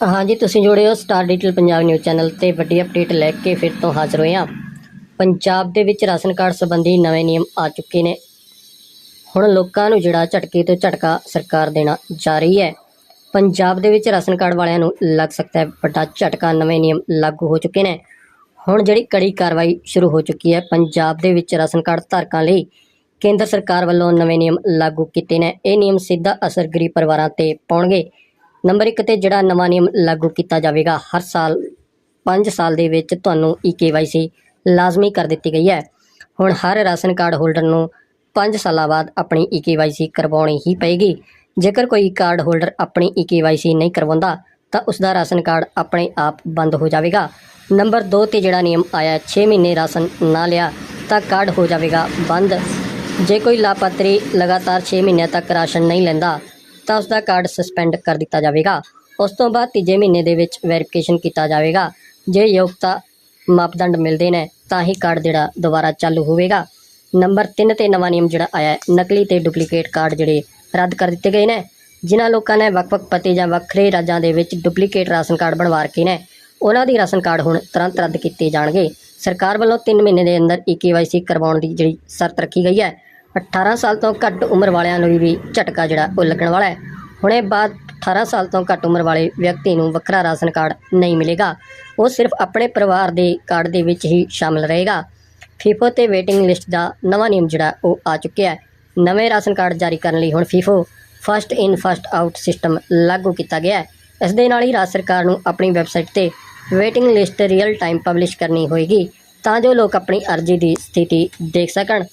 ਹਾਂਜੀ, ਤੁਸੀਂ ਜੁੜੇ ਹੋ star digital Punjab news channel ਤੇ ਵੱਡੀ ਅਪਡੇਟ ਲੈ ਕੇ ਫਿਰ ਤੋਂ ਹਾਜ਼ਰ ਹੋਏ ਹਾਂ। ਪੰਜਾਬ ਦੇ ਵਿੱਚ ਰਾਸ਼ਨ ਕਾਰਡ ਸੰਬੰਧੀ ਨਵੇਂ ਨਿਯਮ ਆ ਚੁੱਕੇ ਨੇ। ਹੁਣ ਲੋਕਾਂ ਨੂੰ ਜਿਹੜਾ ਝਟਕੇ ਤੋਂ ਝਟਕਾ ਸਰਕਾਰ ਦੇਣਾ ਜਾ ਰਹੀ ਹੈ। ਪੰਜਾਬ ਦੇ ਵਿੱਚ ਰਾਸ਼ਨ ਕਾਰਡ ਵਾਲਿਆਂ ਨੂੰ ਲੱਗ ਸਕਦਾ ਹੈ ਵੱਡਾ ਝਟਕਾ, ਨਵੇਂ ਨਿਯਮ ਲਾਗੂ ਹੋ ਚੁੱਕੇ ਨੇ। ਹੁਣ ਜਿਹੜੀ ਕੜੀ ਕਾਰਵਾਈ ਸ਼ੁਰੂ ਹੋ ਚੁੱਕੀ ਹੈ, ਪੰਜਾਬ ਦੇ ਵਿੱਚ ਰਾਸ਼ਨ ਕਾਰਡ ਧਾਰਕਾਂ ਲਈ ਕੇਂਦਰ ਸਰਕਾਰ ਵੱਲੋਂ ਨਵੇਂ ਨਿਯਮ ਲਾਗੂ ਕੀਤੇ ਨੇ। ਇਹ ਨਿਯਮ ਸਿੱਧਾ ਅਸਰ ਗਰੀਬ ਪਰਿਵਾਰਾਂ ਤੇ ਪਾਉਣਗੇ। ਨੰਬਰ 1 ਤੇ ਜਿਹੜਾ ਨਵਾਂ ਨਿਯਮ ਲਾਗੂ ਕੀਤਾ ਜਾਵੇਗਾ, ਹਰ ਸਾਲ 5 ਸਾਲ ਦੇ ਵਿੱਚ ਤੁਹਾਨੂੰ ਈ-ਕੇਵਾਈਸੀ ਲਾਜ਼ਮੀ ਕਰ ਦਿੱਤੀ ਗਈ ਹੈ। ਹੁਣ ਹਰ ਰਾਸ਼ਨ ਕਾਰਡ ਹੋਲਡਰ ਨੂੰ 5 ਸਾਲਾਂ ਬਾਅਦ ਆਪਣੀ ਈ-ਕੇਵਾਈਸੀ ਕਰਵਾਉਣੀ ਹੀ ਪਏਗੀ। ਜੇਕਰ ਕੋਈ ਕਾਰਡ ਹੋਲਡਰ ਆਪਣੀ ਈ-ਕੇਵਾਈਸੀ ਨਹੀਂ ਕਰਵਾਉਂਦਾ, ਤਾਂ ਉਸ ਦਾ ਰਾਸ਼ਨ ਕਾਰਡ ਆਪਣੇ ਆਪ ਬੰਦ ਹੋ ਜਾਵੇਗਾ। ਨੰਬਰ 2 ਤੇ ਜਿਹੜਾ ਨਿਯਮ ਆਇਆ 6 ਮਹੀਨੇ ਰਾਸ਼ਨ ਨਾ ਲਿਆ, ਤਾਂ ਕਾਰਡ ਹੋ ਜਾਵੇਗਾ ਬੰਦ। ਜੇ ਕੋਈ ਲਾਪਾਤਰੀ ਲਗਾਤਾਰ 6 ਮਹੀਨਿਆਂ ਤੱਕ ਰਾਸ਼ਨ ਨਹੀਂ ਲੈਂਦਾ ਤਾਂ ਉਸ ਦਾ ਕਾਰਡ ਸਸਪੈਂਡ ਕਰ ਦਿੱਤਾ ਜਾਵੇਗਾ। ਉਸ ਤੋਂ ਬਾਅਦ ਤੀਜੇ ਮਹੀਨੇ ਦੇ ਵਿੱਚ ਵੈਰੀਫਿਕੇਸ਼ਨ ਕੀਤਾ ਜਾਵੇਗਾ। ਜੇ ਯੋਗਤਾ ਮਾਪਦੰਡ ਮਿਲਦੇ ਨੇ ਤਾਂ ਹੀ ਕਾਰਡ ਜਿਹੜਾ ਦੁਬਾਰਾ ਚਾਲੂ ਹੋਵੇਗਾ। ਨੰਬਰ 3 ਤੇ ਨਵਾਂ ਨਿਯਮ ਜਿਹੜਾ ਆਇਆ ਹੈ, ਨਕਲੀ ਤੇ ਡੁਪਲੀਕੇਟ ਕਾਰਡ ਜਿਹੜੇ ਰੱਦ ਕਰ ਦਿੱਤੇ ਗਏ ਨੇ। ਜਿਨ੍ਹਾਂ ਲੋਕਾਂ ਨੇ ਵੱਖ-ਵੱਖ ਪਤੇ ਜਾਂ ਵੱਖਰੇ ਰਾਜਾਂ ਦੇ ਵਿੱਚ ਡੁਪਲੀਕੇਟ ਰਾਸ਼ਨ ਕਾਰਡ ਬਣਵਾ ਰੱਖੇ ਨੇ ਉਹਨਾਂ ਦੀ ਰਾਸ਼ਨ ਕਾਰਡ ਹੁਣ ਤੁਰੰਤ ਰੱਦ ਕੀਤੇ ਜਾਣਗੇ। ਸਰਕਾਰ ਵੱਲੋਂ 3 ਮਹੀਨੇ ਦੇ ਅੰਦਰ ਈ-ਕੇਵਾਈਸੀ ਕਰਵਾਉਣ ਦੀ ਜਿਹੜੀ ਸ਼ਰਤ ਰੱਖੀ ਗਈ ਹੈ। 18 ਸਾਲ ਤੋਂ ਘੱਟ ਉਮਰ ਵਾਲਿਆਂ ਨੂੰ ਵੀ ਝਟਕਾ ਜਿਹੜਾ ਉਹ ਲੱਗਣ ਵਾਲਾ ਹੈ। ਹੁਣੇ ਬਾਅਦ 18 ਸਾਲ ਤੋਂ ਘੱਟ ਉਮਰ ਵਾਲੇ ਵਿਅਕਤੀ ਨੂੰ ਵੱਖਰਾ ਰਾਸ਼ਨ ਕਾਰਡ ਨਹੀਂ ਮਿਲੇਗਾ। ਉਹ ਸਿਰਫ ਆਪਣੇ ਪਰਿਵਾਰ ਦੇ ਕਾਰਡ ਦੇ ਵਿੱਚ ਹੀ ਸ਼ਾਮਲ ਰਹੇਗਾ। ਫੀਫੋ ਤੇ ਵੇਟਿੰਗ ਲਿਸਟ ਦਾ ਨਵਾਂ ਨਿਯਮ ਜਿਹੜਾ ਉਹ ਆ ਚੁੱਕਿਆ ਹੈ। ਨਵੇਂ ਰਾਸ਼ਨ ਕਾਰਡ ਜਾਰੀ ਕਰਨ ਲਈ ਹੁਣ FIFO first in, first out system ਲਾਗੂ ਕੀਤਾ ਗਿਆ ਹੈ। ਇਸ ਦੇ ਨਾਲ ਹੀ ਰਾਜ ਸਰਕਾਰ ਨੂੰ ਆਪਣੀ ਵੈਬਸਾਈਟ ਤੇ waiting list real time publish ਕਰਨੀ ਹੋਏਗੀ ਤਾਂ ਜੋ ਲੋਕ ਆਪਣੀ ਅਰਜ਼ੀ ਦੀ ਸਥਿਤੀ ਦੇਖ ਸਕਣ।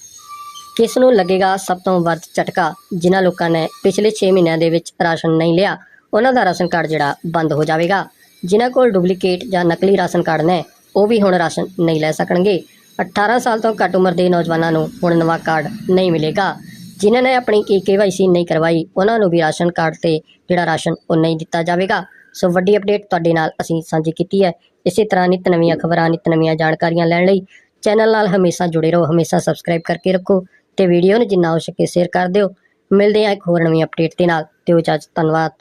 ਕਿਸ ਨੂੰ ਲੱਗੇਗਾ ਸਭ ਤੋਂ ਵੱਧ ਝਟਕਾ? ਜਿਨ੍ਹਾਂ ਲੋਕਾਂ ਨੇ ਪਿਛਲੇ 6 ਮਹੀਨਿਆਂ ਦੇ ਵਿੱਚ ਰਾਸ਼ਨ ਨਹੀਂ ਲਿਆ, ਉਹਨਾਂ ਦਾ ਰਾਸ਼ਨ ਕਾਰਡ ਜਿਹੜਾ ਬੰਦ ਹੋ ਜਾਵੇਗਾ। ਜਿਨ੍ਹਾਂ ਕੋਲ ਡੁਪਲੀਕੇਟ ਜਾਂ ਨਕਲੀ ਰਾਸ਼ਨ ਕਾਰਡ ਨੇ, ਉਹ ਵੀ ਹੁਣ ਰਾਸ਼ਨ ਨਹੀਂ ਲੈ ਸਕਣਗੇ। 18 ਸਾਲ ਤੋਂ ਘੱਟ ਉਮਰ ਦੇ ਨੌਜਵਾਨਾਂ ਨੂੰ ਹੁਣ ਨਵਾਂ ਕਾਰਡ ਨਹੀਂ ਮਿਲੇਗਾ। ਜਿਨ੍ਹਾਂ ਨੇ ਆਪਣੀ ਕੀ ਕੇਵਾਈਸੀ ਨਹੀਂ ਕਰਵਾਈ, ਉਹਨਾਂ ਨੂੰ ਵੀ ਰਾਸ਼ਨ ਕਾਰਡ ਤੇ ਜਿਹੜਾ ਰਾਸ਼ਨ ਉਹ ਨਹੀਂ ਦਿੱਤਾ ਜਾਵੇਗਾ। ਸੋ ਵੱਡੀ ਅਪਡੇਟ ਤੁਹਾਡੇ ਨਾਲ ਅਸੀਂ ਸਾਂਝੀ ਕੀਤੀ ਹੈ। ਇਸੇ ਤਰ੍ਹਾਂ ਨਿਤ ਨਵੀਆਂ ਖਬਰਾਂ, ਨਿਤ ਨਵੀਆਂ ਜਾਣਕਾਰੀਆਂ ਲੈਣ ਲਈ ਚੈਨਲ ਨਾਲ ਹਮੇਸ਼ਾ ਜੁੜੇ ਰਹੋ। ਹਮੇਸ਼ਾ ਸਬਸਕ੍ਰਾਈਬ ਕਰਕੇ ਰੱਖੋ। ਤੇ ਵੀਡੀਓ ਨੂੰ ਜਿੰਨਾ ਹੋ ਸਕੇ ਸ਼ੇਅਰ ਕਰ ਦਿਓ। ਮਿਲਦੇ ਹਾਂ ਇੱਕ ਹੋਰ ਨਵੀਂ ਅਪਡੇਟ ਦੇ ਨਾਲ। ਦਿਓ ਇਜਾਜ਼ਤ, ਧੰਨਵਾਦ।